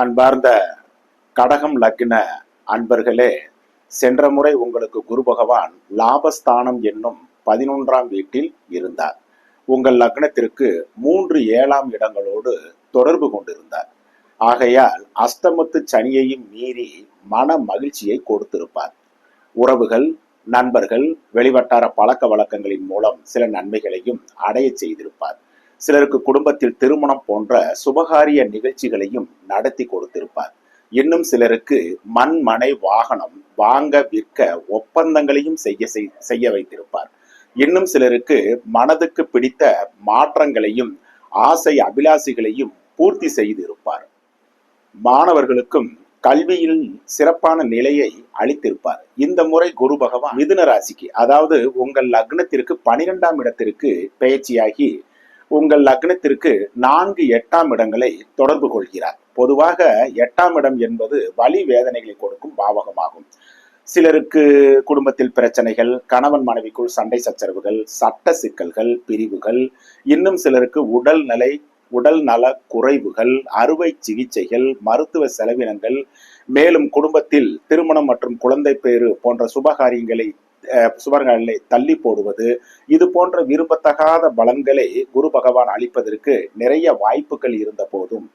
அன்பார்ந்த கடகம் லக்ன அன்பர்களே சென்ற முறை உங்களுக்கு குரு பகவான் லாபஸ்தானம் என்னும் பதினொன்றாம் வீட்டில் இருந்தார். உங்கள் லக்னத்திற்கு மூன்று ஏழாம் இடங்களோடு தொடர்பு கொண்டிருந்தார். ஆகையால் அஸ்தமத்து சனியையும் மீறி மன மகிழ்ச்சியை கொடுத்திருப்பார். உறவுகள் நண்பர்கள் வெளிவட்டார பழக்க வழக்கங்களின் மூலம் சில நன்மைகளையும் அடையச் செய்திருப்பார். சிலருக்கு குடும்பத்தில் திருமணம் போன்ற சுபகாரிய நிகழ்ச்சிகளையும் நடத்தி கொடுத்திருப்பார். இன்னும் சிலருக்கு மண் மனை வாகனம் வாங்க விற்க ஒப்பந்தங்களையும் செய்ய செய்- செய்ய வைத்திருப்பார். இன்னும் சிலருக்கு மனதுக்கு பிடித்த மாற்றங்களையும் ஆசை அபிலாசிகளையும் பூர்த்தி செய்திருப்பார். மாணவர்களுக்கும் கல்வியில் சிறப்பான நிலையை அளித்திருப்பார். இந்த முறை குரு பகவான் மிதுன ராசிக்கு அதாவது உங்கள் லக்னத்திற்கு பனிரெண்டாம் இடத்திற்கு பெயர்ச்சியாகி உங்கள் லக்னத்திற்கு நான்கு எட்டாம் இடங்களை தொடர்பு கொள்கிறார். பொதுவாக எட்டாம் இடம் என்பது வலி வேதனைகளை கொடுக்கும் பாவகமாகும். சிலருக்கு குடும்பத்தில் பிரச்சனைகள் கணவன் மனைவிக்குள் சண்டை சச்சரவுகள் சட்ட சிக்கல்கள் பிரிவுகள் இன்னும் சிலருக்கு உடல் நிலை உடல் நல குறைவுகள் அறுவை சிகிச்சைகள் மருத்துவ செலவினங்கள் மேலும் குடும்பத்தில் திருமணம் மற்றும் குழந்தை பேறு போன்ற சுபகாரியங்களை சுவர்களை தள்ளி போடுவது. இது போன்ற விரும்பத்தகாத பலன்களை குரு பகவான் அளிப்பதற்கு நிறைய வாய்ப்புகள் இருந்த போதும்